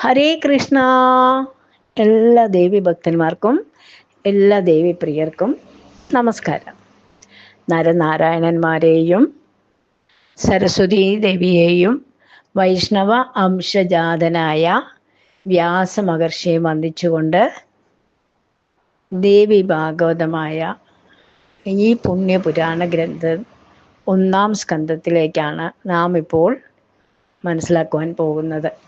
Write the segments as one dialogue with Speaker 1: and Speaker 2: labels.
Speaker 1: ഹരേ കൃഷ്ണ. എല്ലാ ദേവി ഭക്തന്മാർക്കും എല്ലാ ദേവി പ്രിയർക്കും നമസ്കാരം. നരനാരായണന്മാരെയും സരസ്വതി ദേവിയെയും വൈഷ്ണവ അംശജാതനായ വ്യാസ മഹർഷിയെ വന്ദിച്ചുകൊണ്ട് ദേവി ഭാഗവതമായ ഈ പുണ്യപുരാണ ഗ്രന്ഥം ഒന്നാം സ്കന്ധത്തിലേക്കാണ് നാം ഇപ്പോൾ മനസ്സിലാക്കുവാൻ പോകുന്നത്.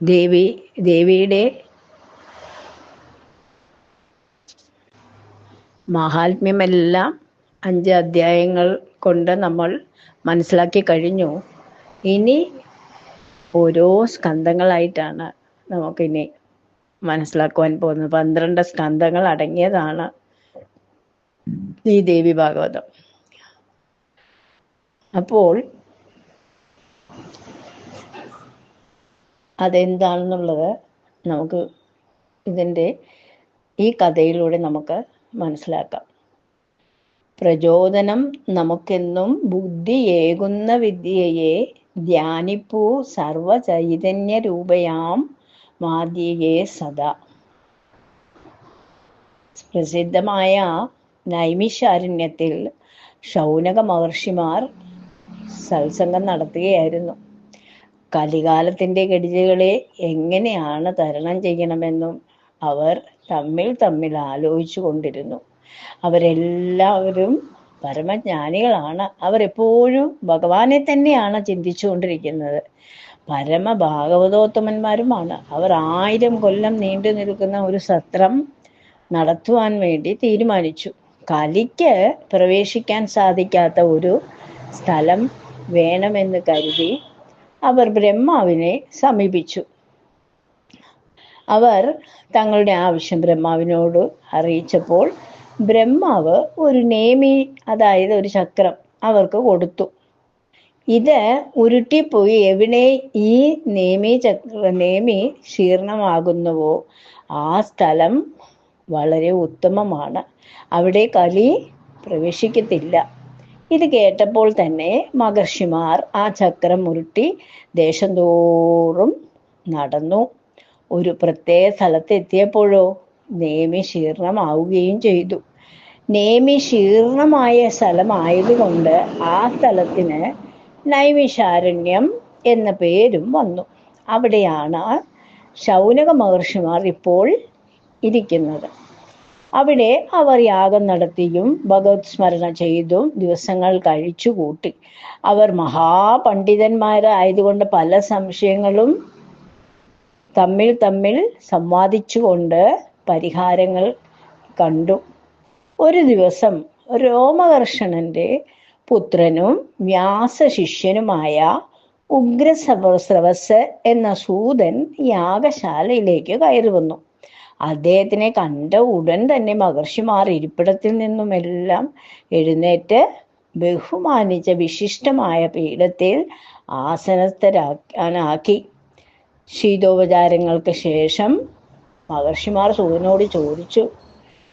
Speaker 1: ദേവി ദേവിയുടെ മഹാത്മ്യമെല്ലാം അഞ്ച് അധ്യായങ്ങൾ കൊണ്ട് നമ്മൾ മനസ്സിലാക്കി കഴിഞ്ഞു. ഇനി ഓരോ സ്കന്ധങ്ങളായിട്ടാണ് നമുക്കിനി മനസ്സിലാക്കുവാൻ പോകുന്നത്. പന്ത്രണ്ട് സ്കന്ധങ്ങൾ അടങ്ങിയതാണ് ഈ ദേവി ഭാഗവതം. അപ്പോൾ അതെന്താണെന്നുള്ളത് നമുക്ക് ഇതിന്റെ ഈ കഥയിലൂടെ നമുക്ക് മനസ്സിലാക്കാം. പ്രചോദനം നമുക്കെന്നും ബുദ്ധിയേകുന്ന വിദ്യയെ ധ്യാനിപ്പൂ സർവചൈതന്യ രൂപയാം മാതിയെ സദാ. പ്രസിദ്ധമായ നൈമിഷാരണ്യത്തിൽ ശൗനക മഹർഷിമാർ സത്സംഗം നടത്തുകയായിരുന്നു. കലികാലത്തിന്റെ കെടുതികളെ എങ്ങനെയാണ് തരണം ചെയ്യണമെന്നും അവർ തമ്മിൽ തമ്മിൽ ആലോചിച്ചു കൊണ്ടിരുന്നു. അവരെല്ലാവരും പരമജ്ഞാനികളാണ്. അവർ എപ്പോഴും ഭഗവാനെ തന്നെയാണ് ചിന്തിച്ചുകൊണ്ടിരിക്കുന്നത് പരമ ഭാഗവതോത്തമന്മാരുമാണ് അവർ ആയിരം കൊല്ലം നീണ്ടു നിൽക്കുന്ന ഒരു സത്രം നടത്തുവാൻ വേണ്ടി തീരുമാനിച്ചു. കലിക്ക് പ്രവേശിക്കാൻ സാധിക്കാത്ത ഒരു സ്ഥലം വേണമെന്ന് കരുതി അവർ ബ്രഹ്മാവിനെ സമീപിച്ചു. അവർ തങ്ങളുടെ ആവശ്യം ബ്രഹ്മാവിനോട് അറിയിച്ചപ്പോൾ ബ്രഹ്മാവ് ഒരു നേമി അതായത് ഒരു ചക്രം അവർക്ക് കൊടുത്തു. ഇത് ഉരുട്ടിപ്പോയി എവിടെ ഈ നേമി ചക്ര നേമി ശീർണമാകുന്നുവോ ആ സ്ഥലം വളരെ ഉത്തമമാണ്. അവിടെ കലി പ്രവേശിക്കത്തില്ല. ഇത് കേട്ടപ്പോൾ തന്നെ മഹർഷിമാർ ആ ചക്രം ഉരുട്ടി ദേശം തോറും നടന്നു. ഒരു പ്രത്യേക സ്ഥലത്തെത്തിയപ്പോഴോ നേമി ശീർണമാവുകയും ചെയ്തു. നേമി ശീർണമായ സ്ഥലമായതുകൊണ്ട് ആ സ്ഥലത്തിന് നൈമിശാരണ്യം എന്ന പേരും വന്നു. അവിടെയാണ് ശൗനക മഹർഷിമാർ ഇപ്പോൾ ഇരിക്കുന്നത്. അവിടെ അവർ യാഗം നടത്തിയും ഭഗവത് സ്മരണ ചെയ്തും ദിവസങ്ങൾ കഴിച്ചു കൂട്ടി അവർ മഹാപണ്ഡിതന്മാരായതുകൊണ്ട് പല സംശയങ്ങളും തമ്മിൽ തമ്മിൽ സംവാദിച്ചുകൊണ്ട് പരിഹാരങ്ങൾ കണ്ടു. ഒരു ദിവസം രോമകർഷണന്റെ പുത്രനും വ്യാസ ശിഷ്യനുമായ ഉഗ്രസ്രവസ് എന്ന സൂതൻ യാഗശാലയിലേക്ക് കയറി വന്നു. അദ്ദേഹത്തിനെ കണ്ട ഉടൻ തന്നെ മഹർഷിമാർ ഇരിപ്പിടത്തിൽ നിന്നുമെല്ലാം എഴുന്നേറ്റ് ബഹുമാനിച്ച വിശിഷ്ടമായ പീഠത്തിൽ ആസനസ്ഥരാക്കാനാക്കി ശീതോപചാരങ്ങൾക്ക് ശേഷം മഹർഷിമാർ സൂതനോട് ചോദിച്ചു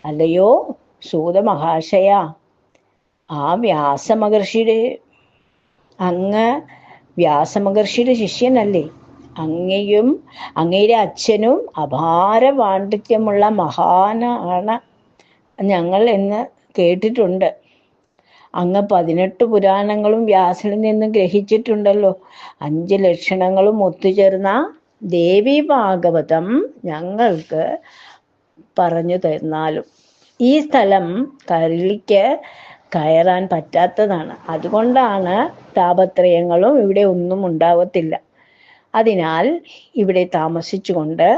Speaker 1: അല്ലയോ സൂത മഹാശയ ആ വ്യാസമഹർഷിയുടെ അങ്ങ് വ്യാസമഹർഷിയുടെ ശിഷ്യനല്ലേ? അങ്ങയും അങ്ങയുടെ അച്ഛനും അപാര പാണ്ഡിത്യമുള്ള മഹാനാണ് ഞങ്ങൾ എന്ന് കേട്ടിട്ടുണ്ട്. അങ്ങ് പതിനെട്ട് പുരാണങ്ങളും വ്യാസനിൽ നിന്നും ഗ്രഹിച്ചിട്ടുണ്ടല്ലോ. അഞ്ച് ലക്ഷണങ്ങളും ഒത്തുചേർന്ന ദേവി ഭാഗവതം ഞങ്ങൾക്ക് പറഞ്ഞു തന്നാലും ഈ സ്ഥലം കരളിക്ക് കയറാൻ പറ്റാത്തതാണ്. അതുകൊണ്ടാണ് താപത്രയങ്ങളും ഇവിടെ ഒന്നും ഉണ്ടാവത്തില്ല. അതിനാൽ ഇവിടെ താമസിച്ചുകൊണ്ട്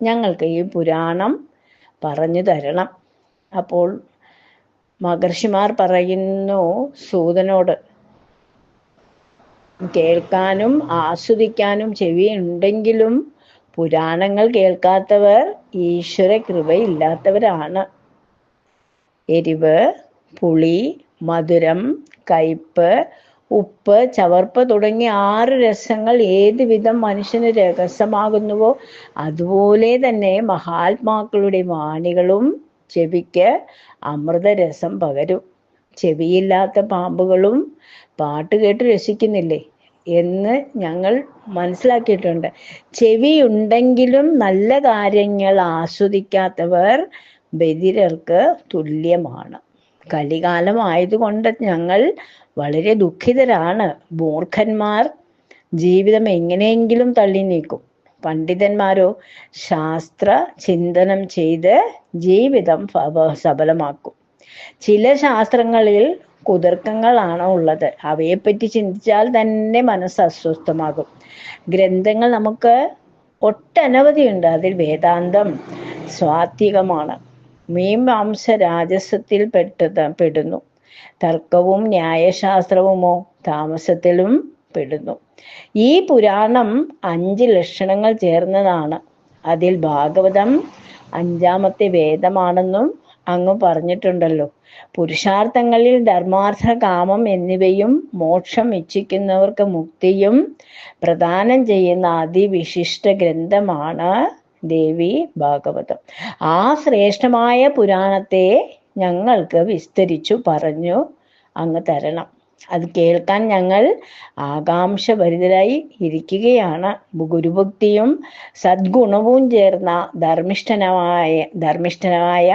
Speaker 1: ഞങ്ങൾക്ക് ഈ പുരാണം പറഞ്ഞു തരണം. അപ്പോൾ മഹർഷിമാർ പറയുന്നു സൂതനോട് കേൾക്കാനും ആസ്വദിക്കാനും ചെവിയുണ്ടെങ്കിലും പുരാണങ്ങൾ കേൾക്കാത്തവർ ഈശ്വര കൃപയില്ലാത്തവരാണ്. എരിവ് പുളി മധുരം കയ്പ് ഉപ്പ് ചവർപ്പ് തുടങ്ങിയ ആറ് രസങ്ങൾ ഏത് വിധം മനുഷ്യന് രഹസ്യമാകുന്നുവോ അതുപോലെ തന്നെ മഹാത്മാക്കളുടെ വാണികളും ചെവിക്ക് അമൃതരസം പകരും. ചെവിയില്ലാത്ത പാമ്പുകളും പാട്ട് കേട്ട് രസിക്കുന്നില്ലേ എന്ന് ഞങ്ങൾ മനസ്സിലാക്കിയിട്ടുണ്ട്. ചെവി ഉണ്ടെങ്കിലും നല്ല കാര്യങ്ങൾ ആസ്വദിക്കാത്തവർ ബധിരർക്ക് തുല്യമാണ്. കലികാലം ആയതുകൊണ്ട് ഞങ്ങൾ വളരെ ദുഃഖിതരാണ് മൂർഖന്മാർ. ജീവിതം എങ്ങനെയെങ്കിലും തള്ളി നീക്കും. പണ്ഡിതന്മാരോ ശാസ്ത്ര ചിന്തനം ചെയ്ത് ജീവിതം സഫലമാക്കും. ചില ശാസ്ത്രങ്ങളിൽ കുതർക്കങ്ങളാണ് ഉള്ളത്. അവയെ പറ്റി ചിന്തിച്ചാൽ തന്നെ മനസ്സ് അസ്വസ്ഥമാകും. ഗ്രന്ഥങ്ങൾ നമുക്ക് ഒട്ടനവധി ഉണ്ട്. അതിൽ വേദാന്തം സ്വാത്വികമാണ്. മീമാംസ രാജസത്തിൽ പെട്ടത് പെടുന്നു. തർക്കവും ന്യായശാസ്ത്രവുമോ താമസത്തിലും പെടുന്നു. ഈ പുരാണം അഞ്ച് ലക്ഷണങ്ങൾ ചേർന്നതാണ്. അതിൽ ഭാഗവതം അഞ്ചാമത്തെ വേദമാണെന്നും അങ്ങ് പറഞ്ഞിട്ടുണ്ടല്ലോ. പുരുഷാർത്ഥങ്ങളിൽ ധർമാർത്ഥ കാമം എന്നിവയും മോക്ഷം ഇച്ഛിക്കുന്നവർക്ക് മുക്തിയും പ്രദാനം ചെയ്യുന്ന അതിവിശിഷ്ട ഗ്രന്ഥമാണ് ദേവി ഭാഗവതം. ആ ശ്രേഷ്ഠമായ പുരാണത്തെ ഞങ്ങൾക്ക് വിസ്തരിച്ചു പറഞ്ഞു. അങ്ങ് തരണം. അത് കേൾക്കാൻ ഞങ്ങൾ ആകാംക്ഷഭരിതരായി ഇരിക്കുകയാണ്. ഗുരുഭക്തിയും സദ്ഗുണവും ചേർന്ന ധർമ്മിഷ്ഠനമായ ധർമ്മിഷ്ഠനമായ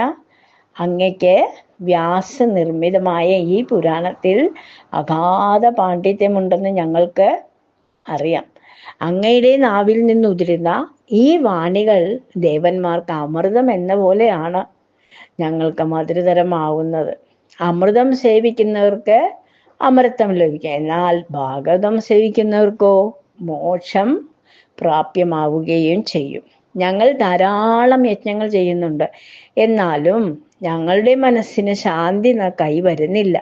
Speaker 1: അങ്ങയ്ക്ക് വ്യാസനിർമ്മിതമായ ഈ പുരാണത്തിൽ അഗാധ പാണ്ഡിത്യമുണ്ടെന്ന് ഞങ്ങൾക്ക് അറിയാം. അങ്ങയുടെ നാവിൽ നിന്നുതിരുന്ന ഈ വാണികൾ ദേവന്മാർക്ക് അമൃതം എന്ന പോലെയാണ് ഞങ്ങൾക്ക് മധുരതരമാവുന്നത്. അമൃതം സേവിക്കുന്നവർക്ക് അമൃതം ലഭിക്കും. എന്നാൽ ഭാഗവതം സേവിക്കുന്നവർക്കോ മോക്ഷം പ്രാപ്യമാവുകയും ചെയ്യും. ഞങ്ങൾ ധാരാളം യജ്ഞങ്ങൾ ചെയ്യുന്നുണ്ട്. എന്നാലും ഞങ്ങളുടെ മനസ്സിന് ശാന്തി കൈവരുന്നില്ല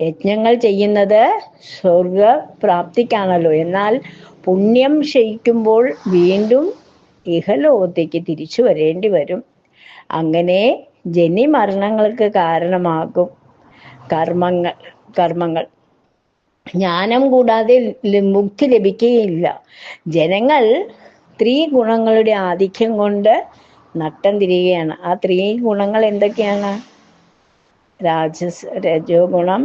Speaker 1: യജ്ഞങ്ങൾ ചെയ്യുന്നത് സ്വർഗപ്രാപ്തിക്കാണല്ലോ എന്നാൽ പുണ്യം ക്ഷയിക്കുമ്പോൾ വീണ്ടും ഇഹലോകത്തേക്ക് തിരിച്ചു വരേണ്ടി വരും. അങ്ങനെ ജനിമരണങ്ങൾക്ക് കാരണമാകും. കർമ്മങ്ങൾ കർമ്മങ്ങൾ. ജ്ഞാനം കൂടാതെ മുക്തി ലഭിക്കുകയില്ല. ജനങ്ങൾ ത്രീ ഗുണങ്ങളുടെ ആധിക്യം കൊണ്ട് നട്ടം തിരികുകയാണ് ആ ത്രീ ഗുണങ്ങൾ എന്തൊക്കെയാണ്? രാജസ് രജോ ഗുണം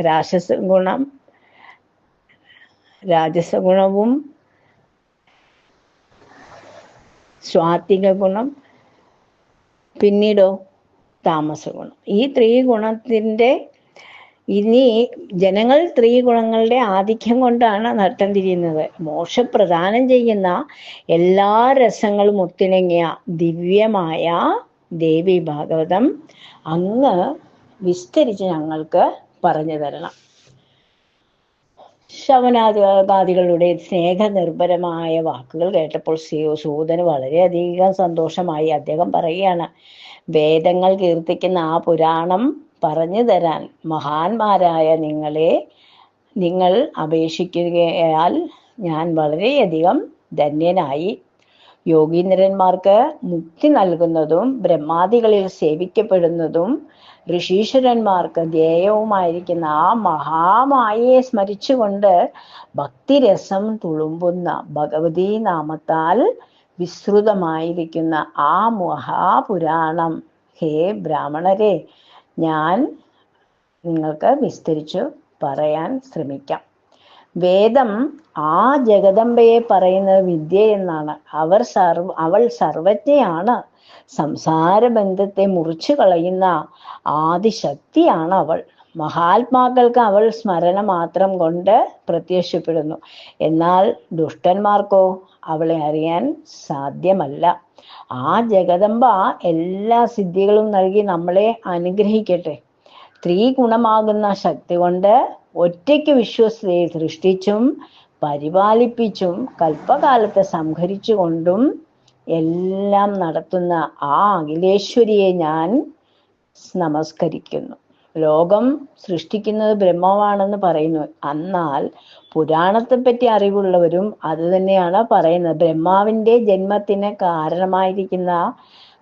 Speaker 1: രാക്ഷസ ഗുണം രാജസ ഗുണവും സ്വാത്വിക ഗുണം പിന്നീടോ? താമസ ഗുണം ഈ ത്രീ ഗുണത്തിന്റെ ഇനി ജനങ്ങൾ ത്രീ ഗുണങ്ങളുടെ ആധിക്യം കൊണ്ടാണ് നട്ടം തിരിയുന്നത്. മോക്ഷം പ്രദാനം ചെയ്യുന്ന എല്ലാ രസങ്ങളും ഒത്തിണങ്ങിയ ദിവ്യമായ ദേവി ഭാഗവതം അങ്ങ് വിസ്തരിച്ച് ഞങ്ങൾക്ക് പറഞ്ഞു തരണം. ശവനാദികളുടെ സ്നേഹനിർഭരമായ വാക്കുകൾ കേട്ടപ്പോൾ സിയോ സൂതന് വളരെയധികം സന്തോഷമായി അദ്ദേഹം പറയുകയാണ്. വേദങ്ങൾ കീർത്തിക്കുന്ന ആ പുരാണം പറഞ്ഞു തരാൻ മഹാന്മാരായ നിങ്ങളെ നിങ്ങൾ അപേക്ഷിക്കുകയാൽ ഞാൻ വളരെയധികം ധന്യനായി. യോഗീന്ദ്രന്മാർക്ക് മുക്തി നൽകുന്നതും ബ്രഹ്മാദികളിൽ സേവിക്കപ്പെടുന്നതും ഋഷീശ്വരന്മാർക്ക് ധ്യേയവുമായിരിക്കുന്ന ആ മഹാമായയെ സ്മരിച്ചുകൊണ്ട് ഭക്തിരസം തുളുമ്പുന്ന ഭഗവതീ നാമത്താൽ വിസ്തൃതമായിരിക്കുന്ന ആ മഹാപുരാണം. ഹേ ബ്രാഹ്മണരെ ഞാൻ നിങ്ങൾക്ക് വിസ്തരിച്ചു പറയാൻ ശ്രമിക്കാം. വേദം ആ ജഗദംബയെ പറയുന്ന വിദ്യ എന്നാണ്. അവർ സർവ അവൾ സർവജ്ഞയാണ്. സംസാര ബന്ധത്തെ മുറിച്ചു കളയുന്ന ആദിശക്തിയാണ് അവൾ. മഹാത്മാക്കൾക്ക് അവൾ സ്മരണ മാത്രം കൊണ്ട് പ്രത്യക്ഷപ്പെടുന്നു. എന്നാൽ ദുഷ്ടന്മാർക്കോ അവളെ അറിയാൻ സാധ്യമല്ല. ആ ജഗദമ്പ എല്ലാ സിദ്ധികളും നൽകി നമ്മളെ അനുഗ്രഹിക്കട്ടെ. സ്ത്രീ ഗുണമാകുന്ന ശക്തി കൊണ്ട് ഒറ്റയ്ക്ക് വിശ്വസ്തയെ സൃഷ്ടിച്ചും പരിപാലിപ്പിച്ചും കൽപ്പകാലത്തെ സംഹരിച്ചുകൊണ്ടും എല്ലാം നടത്തുന്ന ആ അഖിലേശ്വരിയെ ഞാൻ നമസ്കരിക്കുന്നു. ലോകം സൃഷ്ടിക്കുന്നത് ബ്രഹ്മമാണെന്ന് പറയുന്നു. എന്നാൽ പുരാണത്തെ പറ്റി അറിവുള്ളവരും അത് തന്നെയാണ് പറയുന്നത്. ബ്രഹ്മാവിന്റെ ജന്മത്തിന് കാരണമായിരിക്കുന്ന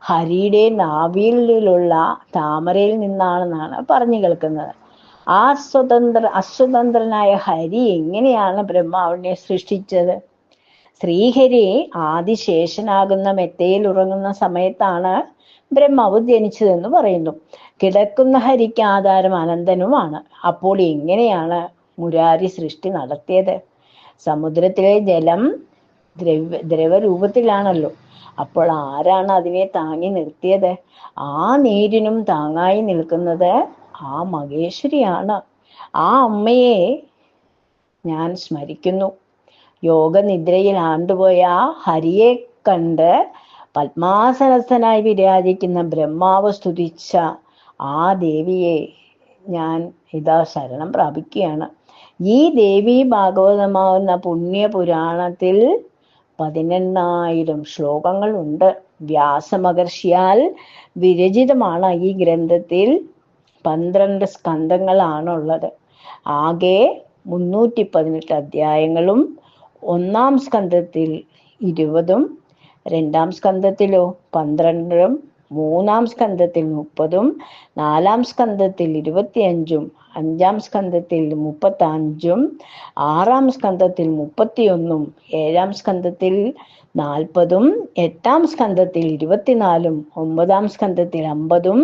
Speaker 1: ഹരിയുടെ നാവിലുള്ള താമരയിൽ നിന്നാണെന്നാണ് പറഞ്ഞു കേൾക്കുന്നത്. ആ സ്വതന്ത്ര അസ്വതന്ത്രനായ ഹരി എങ്ങനെയാണ് ബ്രഹ്മാവിനെ സൃഷ്ടിച്ചത്? ശ്രീഹരി ആദിശേഷനാകുന്ന മെത്തയിൽ ഉറങ്ങുന്ന സമയത്താണ് ബ്രഹ്മാവ് ജനിച്ചതെന്ന് പറയുന്നു. കിടക്കുന്ന ഹരിക്ക് ആധാരം അനന്തനുമാണ്. അപ്പോൾ എങ്ങനെയാണ് മുരാരി സൃഷ്ടി നടത്തിയത്? സമുദ്രത്തിലെ ജലം ദ്രവ ദ്രവരൂപത്തിലാണല്ലോ. അപ്പോൾ ആരാണ് അതിനെ താങ്ങി നിർത്തിയത്? ആ നീരിനും താങ്ങായി നിൽക്കുന്നത് ആ മഹേശ്വരിയാണ്. ആ അമ്മയെ ഞാൻ സ്മരിക്കുന്നു. യോഗനിദ്രയിൽ ആണ്ടുപോയ ആ ഹരിയെ കണ്ട് പത്മാസനസ്ഥനായി വിരാജിക്കുന്ന ബ്രഹ്മാവ് സ്തുതിച്ച ആ ദേവിയെ ഞാൻ ഇതാ ശരണം പ്രാപിക്കുകയാണ്. ഈ ദേവി ഭാഗവതമാവുന്ന പുണ്യപുരാണത്തിൽ പതിനെണ്ണായിരം ശ്ലോകങ്ങളുണ്ട് വ്യാസമഹർഷിയാൽ വിരചിതമാണ് ഈ ഗ്രന്ഥത്തിൽ പന്ത്രണ്ട് സ്കന്ധങ്ങളാണുള്ളത്. ആകെ മുന്നൂറ്റി പതിനെട്ട് അധ്യായങ്ങളും ഒന്നാം സ്കന്ധത്തിൽ ഇരുപതും രണ്ടാം സ്കന്ധത്തിലോ പന്ത്രണ്ടും മൂന്നാം സ്കന്ധത്തിൽ മുപ്പതും നാലാം സ്കന്ധത്തിൽ ഇരുപത്തിയഞ്ചും അഞ്ചാം സ്കന്ധത്തിൽ മുപ്പത്തി അഞ്ചും ആറാം സ്കന്ധത്തിൽ മുപ്പത്തിയൊന്നും ഏഴാം സ്കന്ധത്തിൽ നാൽപ്പതും എട്ടാം സ്കന്ധത്തിൽ ഇരുപത്തിനാലും ഒമ്പതാം സ്കന്ധത്തിൽ അമ്പതും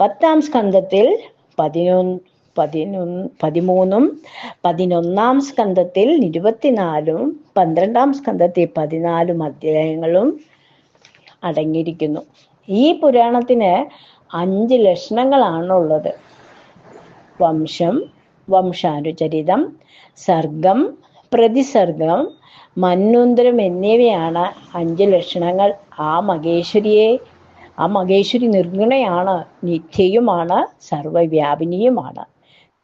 Speaker 1: പത്താം സ്കന്ധത്തിൽ പതിനൊന്ന് പതിനൊന്ന് പതിമൂന്നും പതിനൊന്നാം സ്കന്ധത്തിൽ ഇരുപത്തിനാലും പന്ത്രണ്ടാം സ്കന്ധത്തിൽ പതിനാലും അധ്യായങ്ങളും അടങ്ങിയിരിക്കുന്നു. ഈ പുരാണത്തിന് അഞ്ച് ലക്ഷണങ്ങളാണുള്ളത്. വംശം വംശാനുചരിതം സർഗം പ്രതിസർഗം മന്നുന്തരം എന്നിവയാണ് അഞ്ച് ലക്ഷണങ്ങൾ. ആ മഹേശ്വരിയെ ആ മഹേശ്വരി നിർഗുണയാണ് നിത്യയുമാണ് സർവവ്യാപിനിയുമാണ്.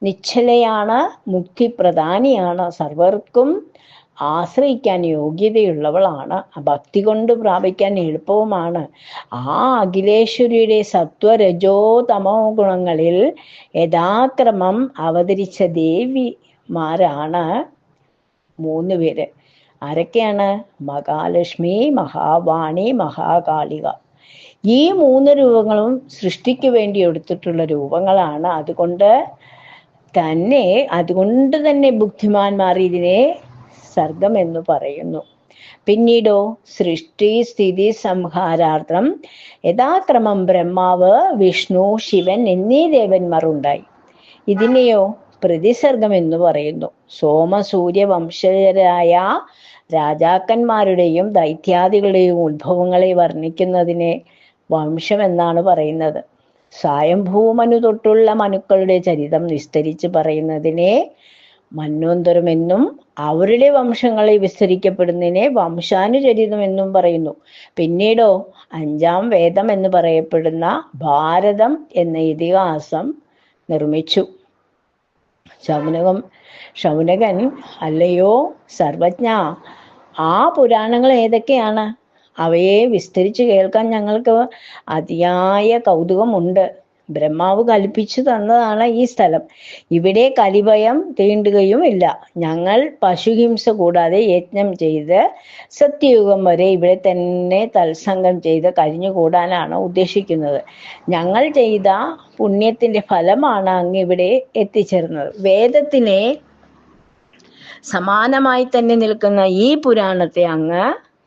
Speaker 1: നിശ്ചലയാണ് മുക്തിപ്രധാനിയാണ് സർവർക്കും ആശ്രയിക്കാൻ യോഗ്യതയുള്ളവളാണ് ഭക്തി കൊണ്ട് പ്രാപിക്കാൻ എളുപ്പവുമാണ്. ആ അഖിലേശ്വരിയുടെ സത്വരജോ തമോ ഗുണങ്ങളിൽ യഥാക്രമം അവതരിച്ച ദേവിമാരാണ് മൂന്ന് പേര്. ആരൊക്കെയാണ്? മഹാലക്ഷ്മി മഹാവാണി മഹാകാളിക. ഈ മൂന്ന് രൂപങ്ങളും സൃഷ്ടിക്ക് വേണ്ടി എടുത്തിട്ടുള്ള രൂപങ്ങളാണ്. അതുകൊണ്ട് തന്നെ അതുകൊണ്ട് തന്നെ ബുദ്ധിമാന്മാർ ഇതിനെ സർഗം എന്ന് പറയുന്നു. പിന്നീടോ സൃഷ്ടി സ്ഥിതി സംഹാരാർത്ഥം യഥാക്രമം ബ്രഹ്മാവ് വിഷ്ണു ശിവൻ എന്നീ ദേവന്മാർ ഉണ്ടായി. ഇതിനെയോ പ്രതിസർഗം എന്ന് പറയുന്നു. സോമസൂര്യ വംശജരായ രാജാക്കന്മാരുടെയും ദൈത്യാദികളുടെയും ഉത്ഭവങ്ങളെ വർണിക്കുന്നതിനെ വംശം എന്നാണ് പറയുന്നത്. സ്വയംഭൂമനു തൊട്ടുള്ള മനുക്കളുടെ ചരിതം വിസ്തരിച്ച് പറയുന്നതിനെ മന്നോന്തരമെന്നും അവരുടെ വംശങ്ങളെ വിസ്തരിക്കപ്പെടുന്നതിനെ വംശാനുചരിതം എന്നും പറയുന്നു. പിന്നീടോ അഞ്ചാം വേദം എന്ന് പറയപ്പെടുന്ന ഭാരതം എന്ന ഇതിഹാസം നിർമ്മിച്ചു. ശൗനകം ശൗനകൻ അല്ലയോ സർവജ്ഞ ആ പുരാണങ്ങൾ ഏതൊക്കെയാണ്? അവയെ വിസ്തരിച്ച് കേൾക്കാൻ ഞങ്ങൾക്ക് അതിയായ കൗതുകമുണ്ട്. ബ്രഹ്മാവ് കൽപ്പിച്ചു തന്നതാണ് ഈ സ്ഥലം. ഇവിടെ കലിഭയം തീണ്ടുകയും ഇല്ല. ഞങ്ങൾ പശുഹിംസ കൂടാതെ യജ്ഞം ചെയ്ത് സത്യയുഗം വരെ ഇവിടെ തന്നെ തത്സംഗം ചെയ്ത് കഴിഞ്ഞുകൂടാനാണ് ഉദ്ദേശിക്കുന്നത്. ഞങ്ങൾ ചെയ്ത പുണ്യത്തിന്റെ ഫലമാണ് അങ്ങ് ഇവിടെ എത്തിച്ചേർന്നത്. വേദത്തിനെ സമാനമായി തന്നെ നിൽക്കുന്ന ഈ പുരാണത്തെ അങ്ങ്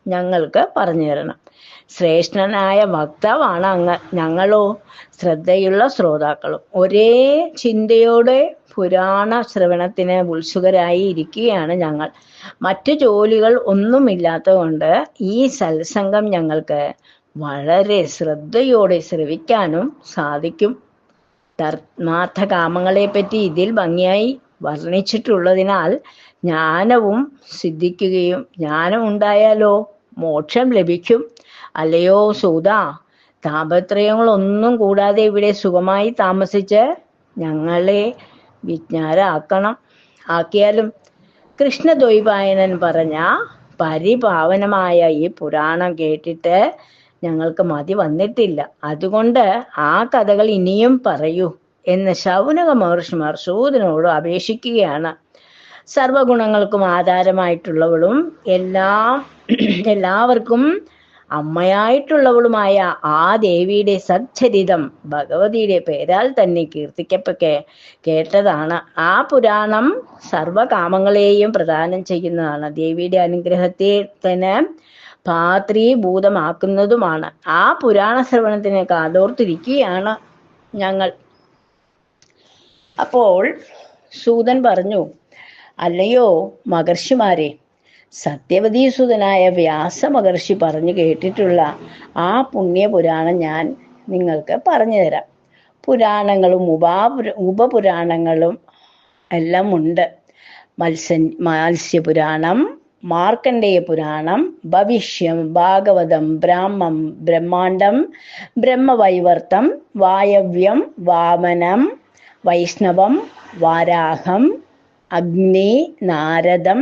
Speaker 1: ഞങ്ങൾക്ക് പറഞ്ഞു തരണം. ശ്രേഷ്ഠനായ വക്താവാണ് അങ്ങ്. ഞങ്ങളോ? ശ്രദ്ധയുള്ള ശ്രോതാക്കളും. ഒരേ ചിന്തയോടെ പുരാണ ശ്രവണത്തിന് ഉത്സുകരായി ഇരിക്കുകയാണ് ഞങ്ങൾ. മറ്റു ജോലികൾ ഒന്നുമില്ലാത്തതുകൊണ്ട് ഈ സത്സംഗം ഞങ്ങൾക്ക് വളരെ ശ്രദ്ധയോടെ ശ്രവിക്കാനും സാധിക്കും. ധർമാർത്ഥകാമങ്ങളെ പറ്റി ഇതിൽ ഭംഗിയായി വർണിച്ചിട്ടുള്ളതിനാൽ ജ്ഞാനവും സിദ്ധിക്കുകയും ജ്ഞാനം ഉണ്ടായാലോ മോക്ഷം ലഭിക്കും. അല്ലയോ സൂത താപത്രയങ്ങളൊന്നും കൂടാതെ ഇവിടെ സുഖമായി താമസിച്ച് ഞങ്ങളെ വിജ്ഞാരാക്കണം. ആക്കിയാലും കൃഷ്ണദ്വൈപായനൻ പറഞ്ഞ പരിപാവനമായ ഈ പുരാണം കേട്ടിട്ട് ഞങ്ങൾക്ക് മതി വന്നിട്ടില്ല. അതുകൊണ്ട് ആ കഥകൾ ഇനിയും പറയൂ. എന്ന് ശൗനക മഹർഷിമാർ സൂതനോട് അപേക്ഷിക്കുകയാണ്. സർവഗുണങ്ങൾക്കും ആധാരമായിട്ടുള്ളവളും എല്ലാം എല്ലാവർക്കും അമ്മയായിട്ടുള്ളവളുമായ ആ ദേവിയുടെ സച്ചരിതം ഭഗവതിയുടെ പേരാൽ തന്നെ കീർത്തിക്കപ്പൊക്കെ കേട്ടതാണ്. ആ പുരാണം സർവകാമങ്ങളെയും പ്രദാനം ചെയ്യുന്നതാണ്. ദേവിയുടെ അനുഗ്രഹത്തെ തന്നെ പാത്രീഭൂതമാക്കുന്നതുമാണ് ആ പുരാണ ശ്രവണത്തിന് കാതോർത്തിരിക്കുകയാണ് ഞങ്ങൾ. അപ്പോൾ സൂതൻ പറഞ്ഞു അല്ലയോ മഹർഷിമാരെ സത്യവതീസുതനായ വ്യാസ മഹർഷി പറഞ്ഞു കേട്ടിട്ടുള്ള ആ പുണ്യ പുരാണം ഞാൻ നിങ്ങൾക്ക് പറഞ്ഞു തരാം പുരാണങ്ങളും ഉപാപുര ഉപപുരാണങ്ങളും എല്ലാം ഉണ്ട് മത്സ്യ മത്സ്യപുരാണം മാർക്കണ്ഡേയ പുരാണം ഭവിഷ്യം ഭാഗവതം ബ്രാഹ്മം ബ്രഹ്മാണ്ടം ബ്രഹ്മവൈവർത്തം വായവ്യം വാമനം വൈഷ്ണവം വാരാഹം അഗ്നി നാരദം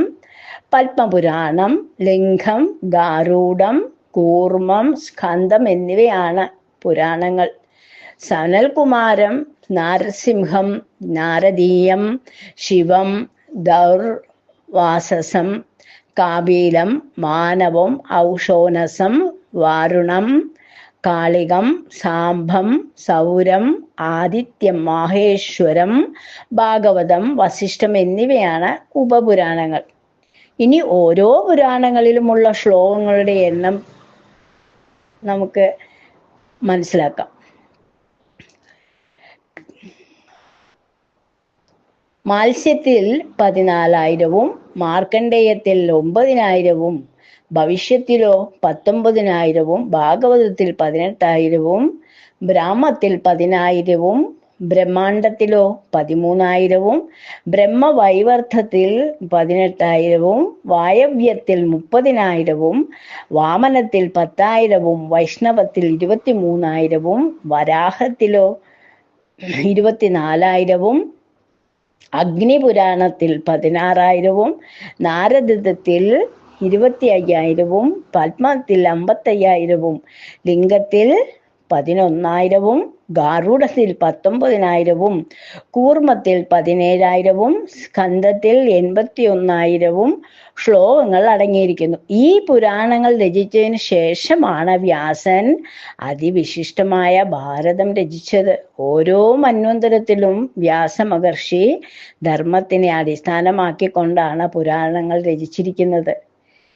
Speaker 1: പത്മപുരാണം ലിംഗം ഗാരൂഢം കൂർമ്മം സ്കന്ധം എന്നിവയാണ് പുരാണങ്ങൾ. സനൽകുമാരം നാരസിംഹം നാരദീയം ശിവം ദൗർവാസസം കാബീലം മാനവം ഔഷോനസം വാരുണം കാളികം സാംഭം സൗരം ആദിത്യം മാഹേശ്വരം ഭാഗവതം വസിഷ്ഠം എന്നിവയാണ് ഉപപുരാണങ്ങൾ. ഇനി ഓരോ പുരാണങ്ങളിലുമുള്ള ശ്ലോകങ്ങളുടെ എണ്ണം നമുക്ക് മനസ്സിലാക്കാം. മാത്സ്യത്തിൽ പതിനാലായിരവും മാർക്കണ്ഡേയത്തിൽ ഒമ്പതിനായിരവും ഭവിഷ്യത്തിലോ പത്തൊമ്പതിനായിരവും ഭാഗവതത്തിൽ പതിനെട്ടായിരവും ബ്രാഹ്മത്തിൽ പതിനായിരവും ബ്രഹ്മാണ്ടത്തിലോ പതിമൂന്നായിരവും ബ്രഹ്മവൈവർത്തത്തിൽ പതിനെട്ടായിരവും വായവ്യത്തിൽ മുപ്പതിനായിരവും വാമനത്തിൽ പത്തായിരവും വൈഷ്ണവത്തിൽ ഇരുപത്തി മൂന്നായിരവും വരാഹത്തിലോ ഇരുപത്തിനാലായിരവും അഗ്നിപുരാണത്തിൽ പതിനാറായിരവും നാരദത്തിൽ ഇരുപത്തി അയ്യായിരവും പത്മത്തിൽ അമ്പത്തയ്യായിരവും ലിംഗത്തിൽ പതിനൊന്നായിരവും ഗാരുഡത്തിൽ പത്തൊമ്പതിനായിരവും കൂർമ്മത്തിൽ പതിനേഴായിരവും സ്കന്ധത്തിൽ എൺപത്തി ഒന്നായിരവും ശ്ലോകങ്ങൾ അടങ്ങിയിരിക്കുന്നു. ഈ പുരാണങ്ങൾ രചിച്ചതിന് ശേഷമാണ് വ്യാസൻ അതിവിശിഷ്ടമായ ഭാരതം രചിച്ചത്. ഓരോ മന്വന്തരത്തിലും വ്യാസ മഹർഷി ധർമ്മത്തിനെ അടിസ്ഥാനമാക്കിക്കൊണ്ടാണ് പുരാണങ്ങൾ രചിച്ചിരിക്കുന്നത്.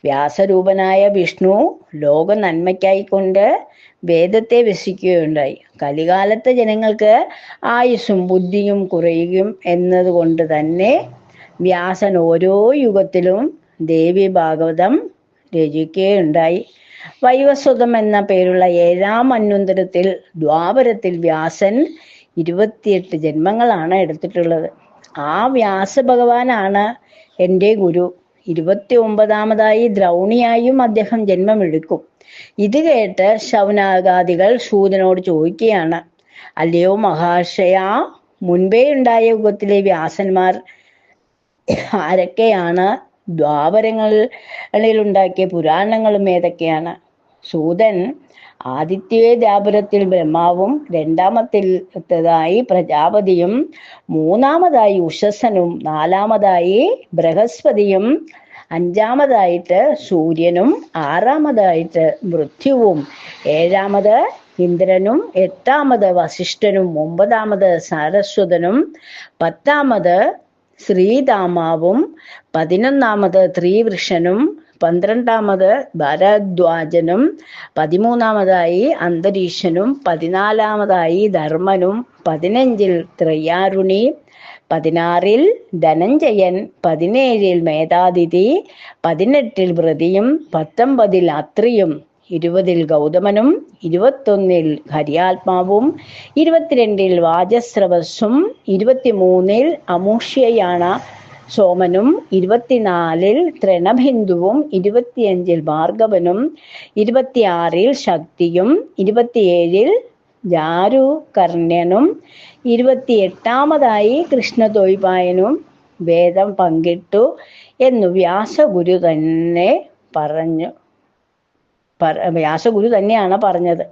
Speaker 1: വ്യാസരൂപനായ വിഷ്ണു ലോക നന്മയ്ക്കായിക്കൊണ്ട് വേദത്തെ വ്യസിക്കുകയുണ്ടായി കലികാലത്തെ ജനങ്ങൾക്ക് ആയുസ്സും ബുദ്ധിയും കുറയുകയും എന്നതുകൊണ്ട് തന്നെ വ്യാസൻ ഓരോ യുഗത്തിലും ദേവി ഭാഗവതം രചിക്കുകയുണ്ടായി. വൈവസ്വതം എന്ന പേരുള്ള ഏഴാം അന്വന്തരത്തിൽ ദ്വാപരത്തിൽ വ്യാസൻ ഇരുപത്തിയെട്ട് ജന്മങ്ങളാണ് എടുത്തിട്ടുള്ളത്. ആ വ്യാസ ഭഗവാനാണ് എന്റെ ഗുരു. ഇരുപത്തി ഒമ്പതാമതായി ദ്രൗണിയായും അദ്ദേഹം ജന്മമെടുക്കും. ഇത് കേട്ട് ശൗനാഗാദികൾ ശൂദനോട് ചോദിക്കുകയാണ് അല്ലയോ മഹാശയ മുൻപേ ഉണ്ടായ യുഗത്തിലെ വ്യാസന്മാർ ആരൊക്കെയാണ്? ദ്വാപരങ്ങളിൽ ഉണ്ടാക്കിയ പുരാണങ്ങളും ഏതൊക്കെയാണ്? സൂതൻ ആദിത്യ ദ്വാപരത്തിൽ ബ്രഹ്മാവും രണ്ടാമത്തേതായി പ്രജാപതിയും മൂന്നാമതായി ഉഷസനും നാലാമതായി ബൃഹസ്പതിയും അഞ്ചാമതായിട്ട് സൂര്യനും ആറാമതായിട്ട് മൃത്യുവും ഏഴാമത് ഇന്ദ്രനും എട്ടാമത് വസിഷ്ഠനും ഒമ്പതാമത് സാരസ്വതനും പത്താമത് ശ്രീതാമാവും പതിനൊന്നാമത് ത്രിവൃഷനും പന്ത്രണ്ടാമത് ഭരദ്വാജനും പതിമൂന്നാമതായി അന്തരീക്ഷനും പതിനാലാമതായി ധർമ്മനും പതിനഞ്ചിൽ ത്രയാരുണി പതിനാറിൽ ധനഞ്ജയൻ പതിനേഴിൽ മേധാതിഥി പതിനെട്ടിൽ വൃതിയും പത്തൊമ്പതിൽ അത്രിയും ഇരുപതിൽ ഗൗതമനും ഇരുപത്തൊന്നിൽ ഹരിയാത്മാവും ഇരുപത്തിരണ്ടിൽ വാജസ്രവസ്സും ഇരുപത്തിമൂന്നിൽ അമൂഷ്യയാണ് സോമനും ഇരുപത്തിനാലിൽ തൃണബിന്ദുവും ഇരുപത്തിയഞ്ചിൽ ഭാർഗവനും ഇരുപത്തിയാറിൽ ശക്തിയും ഇരുപത്തിയേഴിൽ ജാരുകർണ്യനും ഇരുപത്തിയെട്ടാമതായി കൃഷ്ണദ്വൈപായനും വേദം പങ്കിട്ടു എന്നു വ്യാസഗുരു തന്നെ പറഞ്ഞു. വ്യാസഗുരു തന്നെയാണ് പറഞ്ഞത്.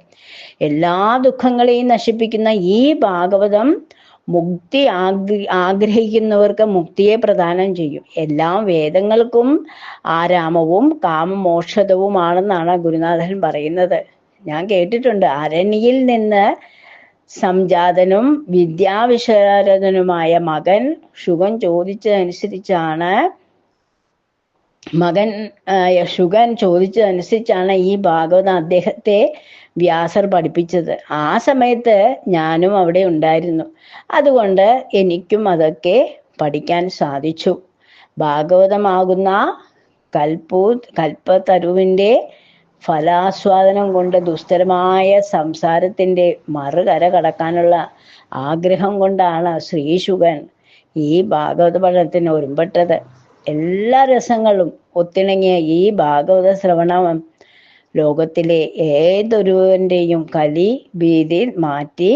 Speaker 1: എല്ലാ ദുഃഖങ്ങളെയും നശിപ്പിക്കുന്ന ഈ ഭാഗവതം മുക്തി ആഗ്ര ആഗ്രഹിക്കുന്നവർക്ക് മുക്തിയെ പ്രദാനം ചെയ്യും. എല്ലാ വേദങ്ങൾക്കും ആരാമവും കാമമോക്ഷതവുമാണെന്നാണ് ഗുരുനാഥൻ പറയുന്നത്. ഞാൻ കേട്ടിട്ടുണ്ട്. അരണിയിൽ നിന്ന് സംജാതനും വിദ്യാവിശാരദനുമായ മകൻ ശുഗൻ ചോദിച്ചതനുസരിച്ചാണ് മകൻ ശുഗൻ ചോദിച്ചതനുസരിച്ചാണ് ഈ ഭാഗവതം അദ്ദേഹത്തെ വ്യാസർ പഠിപ്പിച്ചത്. ആ സമയത്ത് ഞാനും അവിടെ ഉണ്ടായിരുന്നു. അതുകൊണ്ട് എനിക്കും അതൊക്കെ പഠിക്കാൻ സാധിച്ചു. ഭാഗവതമാകുന്ന കൽപ്പൂ കൽപ്പതരുവിന്റെ ഫലാസ്വാദനം കൊണ്ട് ദുസ്തരമായ സംസാരത്തിന്റെ മറുകര കടക്കാനുള്ള ആഗ്രഹം കൊണ്ടാണ് ശ്രീശുഗൻ ഈ ഭാഗവത പഠനത്തിന് ഒരുമ്പെട്ടത്. എല്ലാ രസങ്ങളും ഒത്തിണങ്ങിയ ഈ ഭാഗവത ശ്രവണം ലോകത്തിലെ ഏതൊരുവന്റെയും കലി ഭീതി മാറ്റി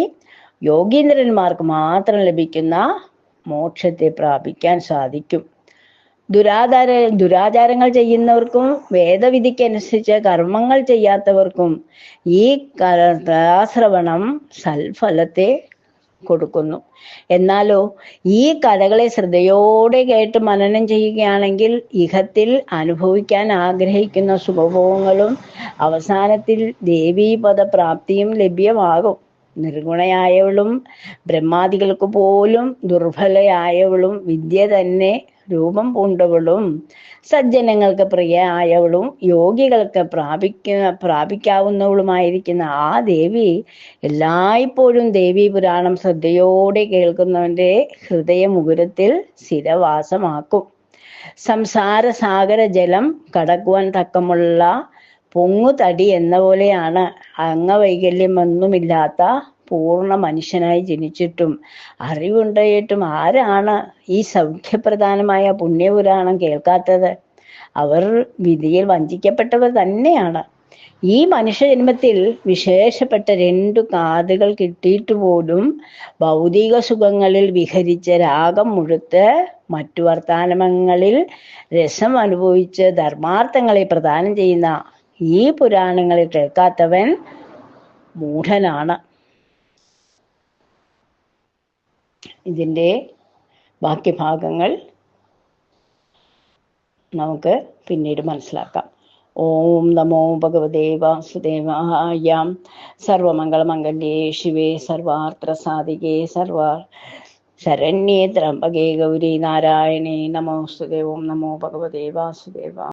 Speaker 1: യോഗീന്ദ്രന്മാർക്ക് മാത്രം ലഭിക്കുന്ന മോക്ഷത്തെ പ്രാപിക്കാൻ സാധിക്കും. ദുരാചാര ദുരാചാരങ്ങൾ ചെയ്യുന്നവർക്കും വേദവിധിക്കനുസരിച്ച് കർമ്മങ്ങൾ ചെയ്യാത്തവർക്കും ഈ കലാശ്രവണം സൽഫലത്തെ കൊടുക്കുന്നു. എന്നാലോ ഈ കഥകളെ ശ്രദ്ധയോടെ കേട്ട് മനനം ചെയ്യുകയാണെങ്കിൽ ഇഹത്തിൽ അനുഭവിക്കാൻ ആഗ്രഹിക്കുന്ന സുഖഭോഗങ്ങളും അവസാനത്തിൽ ദേവീപദ പ്രാപ്തിയും ലഭ്യമാകും. നിർഗുണയായവളും ബ്രഹ്മാദികൾക്ക് പോലും ദുർബലയായവളും വിദ്യ തന്നെ രൂപം പൂണ്ടവളും സജ്ജനങ്ങൾക്ക് പ്രിയയായവളും യോഗികൾക്ക് പ്രാപിക്ക പ്രാപിക്കാവുന്നവളുമായിരിക്കുന്ന ആ ദേവി എല്ലായ്പ്പോഴും ദേവി പുരാണം ശ്രദ്ധയോടെ കേൾക്കുന്നവന്റെ ഹൃദയമുകുരത്തിൽ സ്ഥിരവാസമാക്കും. സംസാര സാഗര ജലം കടക്കുവാൻ തക്കമുള്ള പൊങ്ങുതടി എന്ന പോലെയാണ് അംഗവൈകല്യമൊന്നുമില്ലാത്ത പൂർണ മനുഷ്യനായി ജനിച്ചിട്ടും അറിവുണ്ടായിട്ടും ആരാണ് ഈ സൗഖ്യപ്രധാനമായ പുണ്യപുരാണം കേൾക്കാത്തത്? അവർ വിധിയിൽ വഞ്ചിക്കപ്പെട്ടവർ തന്നെയാണ്. ഈ മനുഷ്യജന്മത്തിൽ വിശേഷപ്പെട്ട രണ്ടു കാതുകൾ കിട്ടിയിട്ട് പോലും ഭൗതിക സുഖങ്ങളിൽ വിഹരിച്ച രാഗം മുഴുത്ത് മറ്റു വർത്താനങ്ങളിൽ രസം അനുഭവിച്ച് ധർമാർത്ഥങ്ങളെ പ്രദാനം ചെയ്യുന്ന ഈ പുരാണങ്ങളിൽ കേൾക്കാത്തവൻ മൂഢനാണ്. ഇതിന്റെ ബാക്കി ഭാഗങ്ങൾ നമുക്ക് പിന്നീട് മനസ്സിലാക്കാം. ഓം നമോ ഭഗവതേ വാസുദേവായ. സർവമംഗളമംഗല്യേ ശിവേ സർവാർത്ഥ സാധികേ സർവ ശരണ്യേ ത്രംബകേ ഗൗരി നാരായണേ നമോസ്തുതേ ഓം നമോ ഭഗവതേ വാസുദേവ